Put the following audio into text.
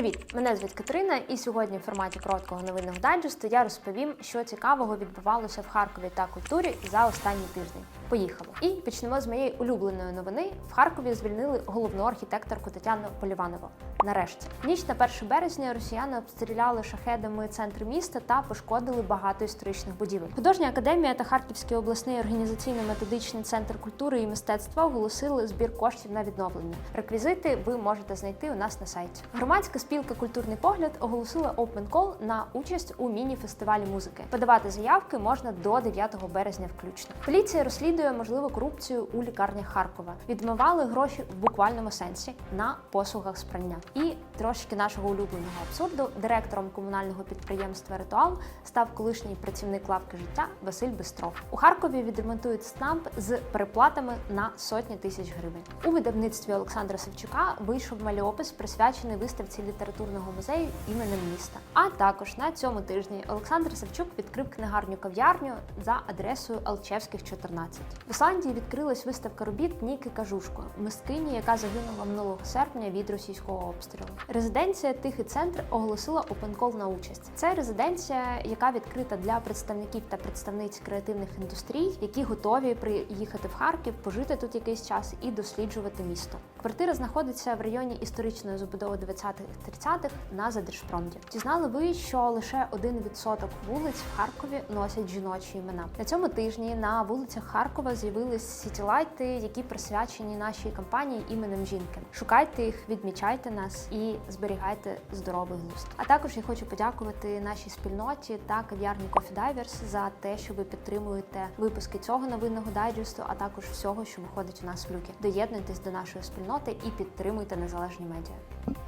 Привіт! Мене звуть Катерина, і сьогодні в форматі короткого новинного дайджесту я розповім, що цікавого відбувалося в Харкові та культурі за останній тиждень. Поїхали! І почнемо з моєї улюбленої новини. В Харкові звільнили головну архітекторку Тетяну Поліванову. Нарешті, ніч на 1 березня росіяни обстріляли шахедами центр міста та пошкодили багато історичних будівель. Художня академія та Харківський обласний організаційно-методичний центр культури і мистецтва оголосили збір коштів на відновлення. Реквізити ви можете знайти у нас на сайті. Громадська спілка Культурний погляд оголосила open call на участь у міні-фестивалі музики. Подавати заявки можна до 9 березня включно. Поліція розслідує можливу корупцію у лікарнях Харкова. Відмивали гроші в буквальному сенсі на послугах спрання. І трошки нашого улюбленого абсурду директором комунального підприємства Ритуал став колишній працівник лавки життя Василь Бистров. У Харкові відремонтують снамп з переплатами на сотні тисяч гривень. У видавництві Олександра Савчука вийшов мальопис, присвячений виставці літературного музею іменем міста. А також на цьому тижні Олександр Савчук відкрив книгарню кав'ярню за адресою Алчевських 14. В Ісландії відкрилась виставка робіт Ніки Кажушко, мисткині, яка загинула минулого серпня від російського обстрілу. Резиденція Тихий центр оголосила опенкол на участь. Це резиденція, яка відкрита для представників та представниць креативних індустрій, які готові приїхати в Харків, пожити тут якийсь час і досліджувати місто. Квартира знаходиться в районі історичної забудови 20-30-х на Задержпромді. Чи знали ви, що лише 1% вулиць в Харкові носять жіночі імена? На цьому тижні на вулицях Харкова з'явились сітілайти, які присвячені нашій компанії іменем жінки. Шукайте їх, відмічайте нас зберігайте здоровий глузд. А також я хочу подякувати нашій спільноті та кав'ярні Coffee Divers за те, що ви підтримуєте випуски цього новинного дайджесту, а також всього, що виходить у нас в люки. Доєднуйтесь до нашої спільноти і підтримуйте незалежні медіа.